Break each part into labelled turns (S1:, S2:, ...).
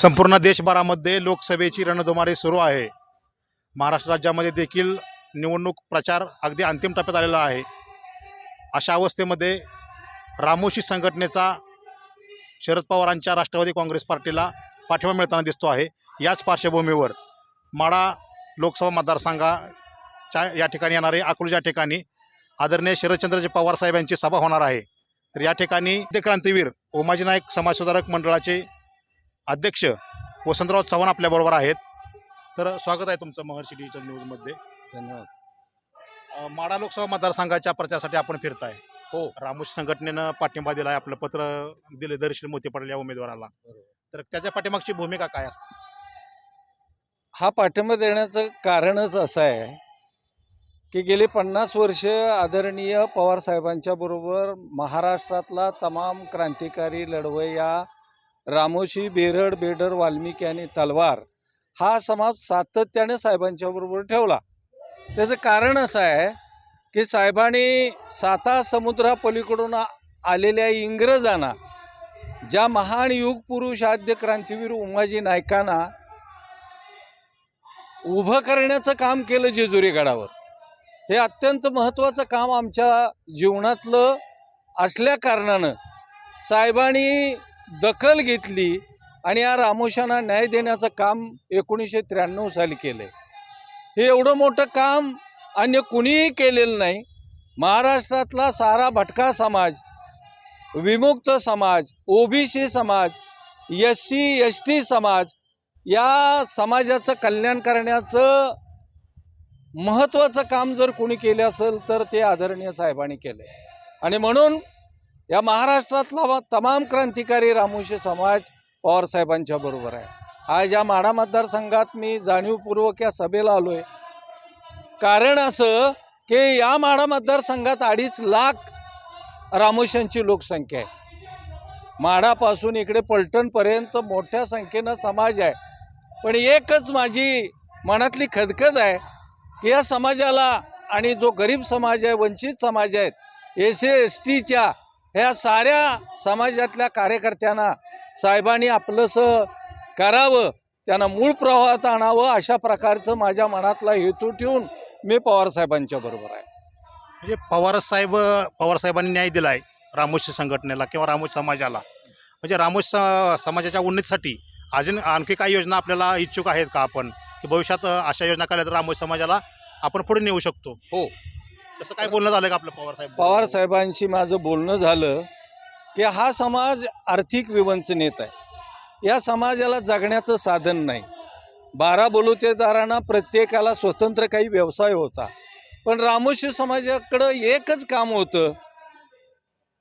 S1: संपूर्ण देशभरामध्ये लोकसभेची रणधुमारी सुरू आहे. महाराष्ट्र राज्यामध्ये देखील निवडणूक प्रचार अगदी अंतिम टप्प्यात आलेला आहे. अशा अवस्थेमध्ये रामोशी संघटनेचा शरद पवारांच्या राष्ट्रवादी काँग्रेस पार्टीला पाठिंबा मिळताना दिसतो आहे. याच पार्श्वभूमीवर माडा लोकसभा मतदारसंघाच्या या ठिकाणी येणारे अकलूज या ठिकाणी आदरणीय शरदचंद्रजी पवार साहेब यांची सभा होणार आहे. तर या ठिकाणी ते क्रांतीवीर उमाजी नाईक समाजसुधारक मंडळाचे अध्यक्ष वसंतराव चव्हाण आपल्याबरोबर आहेत. तर स्वागत आहे तुमचं महर्षी डिजिटल न्यूजमध्ये
S2: धन्यवाद.
S1: माढा लोकसभा मतदारसंघाच्या प्रचारासाठी आपण फिरताय.
S2: हो.
S1: रामोश संघटनेनं पाठिंबा दिलाय आपलं पत्र दिले दर्शन मोती पडले या उमेदवाराला. तर त्याच्या पाठीमागची भूमिका काय असते?
S2: हा पाठिंबा देण्याचं कारणच असं आहे की गेली पन्नास वर्ष आदरणीय पवार साहेबांच्या बरोबर महाराष्ट्रातला तमाम क्रांतिकारी लढवय्या रामोशी बेरड बेडर वाल्मिकी आणि तलवार हा समाज सातत्याने साहेबांच्या बरोबर ठेवला. त्याचं कारण असं आहे की साहेबांनी साता समुद्रापलीकडून आलेल्या इंग्रजांना ज्या महान युग पुरुष आद्य क्रांतीवीर उमाजी नायकांना उभं करण्याचं काम केलं जेजुरी गडावर. हे अत्यंत महत्त्वाचं काम आमच्या जीवनातलं असल्या कारणानं साहेबांनी दखल घेतली आणि या रामोशांना न्याय देण्याचं काम एकोणीसशे त्र्याण्णव साली केलं हे एवढं मोठं काम अन्य कुणीही केलेलं नाही. महाराष्ट्रातला सारा भटका समाज विमुक्त समाज ओबीसी समाज एस सी एस टी समाज या समाजाचं कल्याण करण्याचं महत्त्वाचं काम जर कोणी केलं असेल तर ते आदरणीय साहेबांनी केलं आणि म्हणून या महाराष्ट्रातला तमाम क्रांतिकारी रामोशी समाज पवारसाहेबांच्या बरोबर आहे. आज या माढा मतदारसंघात मी जाणीवपूर्वक या सभेला आलो आहे कारण असं की या माढा मतदारसंघात अडीच लाख रामोशांची लोकसंख्या आहे. माढापासून इकडे पलटणपर्यंत मोठ्या संख्येनं समाज आहे. पण एकच माझी मनातली खदखद आहे की या समाजाला आणि जो गरीब समाज आहे वंचित समाज आहेत एस सी एस टीच्या ह्या साऱ्या समाजातल्या कार्यकर्त्यांना साहेबांनी आपलंसं करावं त्यांना मूळ प्रवाहात आणावं अशा प्रकारचं माझ्या मनातला हेतू ठेवून मी पवारसाहेबांच्या बरोबर आहे.
S1: म्हणजे पवार साहेब पवार साहेबांनी न्याय दिलाय रामोशी संघटनेला किंवा रामोशी समाजाला. म्हणजे रामोशी समाजाच्या उन्नतीसाठी अजून आणखी काही योजना आपल्याला इच्छुक आहेत का आपण? की भविष्यात अशा योजना केल्या तर रामोशी समाजाला आपण पुढे नेऊ शकतो?
S2: हो.
S1: तसं काय बोलणं झालं का आपलं पवार साहेब?
S2: पवार साहेबांशी माझं बोलणं झालं की हा समाज आर्थिक विवंचनेत आहे. या समाजाला जगण्याचं साधन नाही. बारा बलुतेदारांना प्रत्येकाला स्वतंत्र काही व्यवसाय होता. पण रामोशी समाजाकडं एकच काम होतं.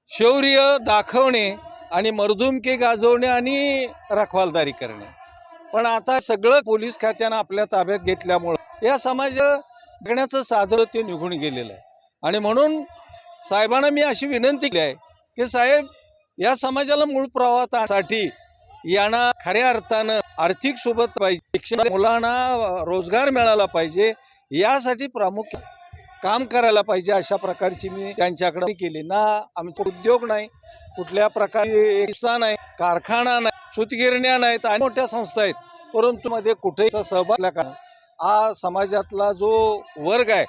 S2: शौर्य दाखवणे आणि मर्दुमकी गाजवणे आणि रखवालदारी करणे. पण आता सगळं पोलीस खात्यानं आपल्या ताब्यात घेतल्यामुळं या समाज जगण्याचं साधन ते निघून गेलेलं आहे. आणि म्हणून साहेबांना मी अशी विनंती केली आहे की साहेब या समाजाला मूळ प्रवाहासाठी यांना खऱ्या अर्थानं आर्थिक सोबत पाहिजे शिक्षण मुलांना रोजगार मिळाला पाहिजे यासाठी प्रामुख्य काम करायला पाहिजे अशा प्रकारची मी त्यांच्याकडे केली. ना आमचा उद्योग नाही कुठल्या प्रकारे नाही कारखाना नाही सुतगिरण्या नाहीत आणि मोठ्या संस्था आहेत. परंतु मध्ये कुठेही सहभाग असल्या कारण हा समाजातला जो वर्ग आहे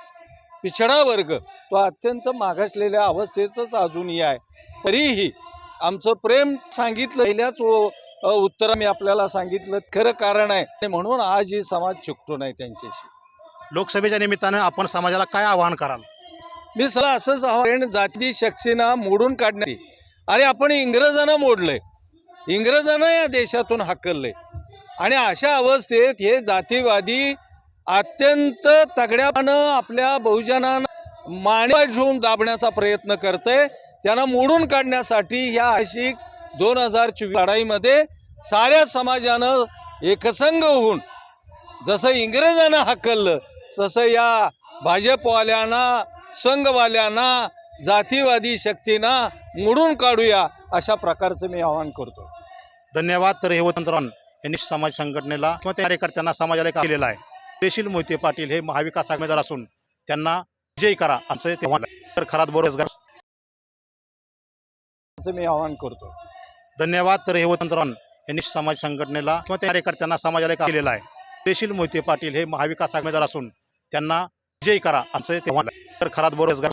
S2: पिछडा वर्ग तो अत्यंत मागासलेल्या अवस्थेतच अजूनही आहे. तरीही आमचं प्रेम सांगितलं पहिल्याच उत्तर मी आपल्याला सांगितलं. खरं कारण आहे. म्हणून आज ही समाज चुकतो नाही त्यांच्याशी.
S1: लोकसभेच्या निमित्तानं आपण समाजाला काय आवाहन कराल?
S2: मी सला असंच आव्हान जाती शक्तीना मोडून काढण्याची अरे आपण इंग्रजांना मोडलंय. इंग्रजांना या देशातून हाकललंय. आणि अशा अवस्थेत हे जातीवादी अत्यंत तगड्यानं आपल्या बहुजनांना माने घेऊन दाबण्याचा प्रयत्न करते त्यांना मोडून काढण्यासाठी ह्या आशिक दोन हजार चोवीस लढाईमध्ये साऱ्या समाजानं एकसंग होऊन जसं इंग्रजांना हाकललं तसं या भाजपवाल्यांना संघवाल्यांना जातीवादी शक्तींना मोडून काढूया अशा प्रकारचं मी आवाहन करतो
S1: धन्यवाद. तर हे यांनी समाज संघटनेला किंवा त्या कार्यकर्त्यांना समाजाला एक आहे. देशील मोहिते पाटील हे महाविकास आघाडीदार असून त्यांना विजयी करा असं ते. तर खरात बेरोजगार
S2: असं मी आवाहन करतो.
S1: धन्यवाद. तर हे वतंतराव यांनी समाज संघटनेला किंवा त्या कार्यकर्त्यांना समाजाला एक केलेला आहे. देशील मोहिते पाटील हे महाविकास आघाडीदार असून त्यांना विजयी करा असं ते तर खरात बेरोजगार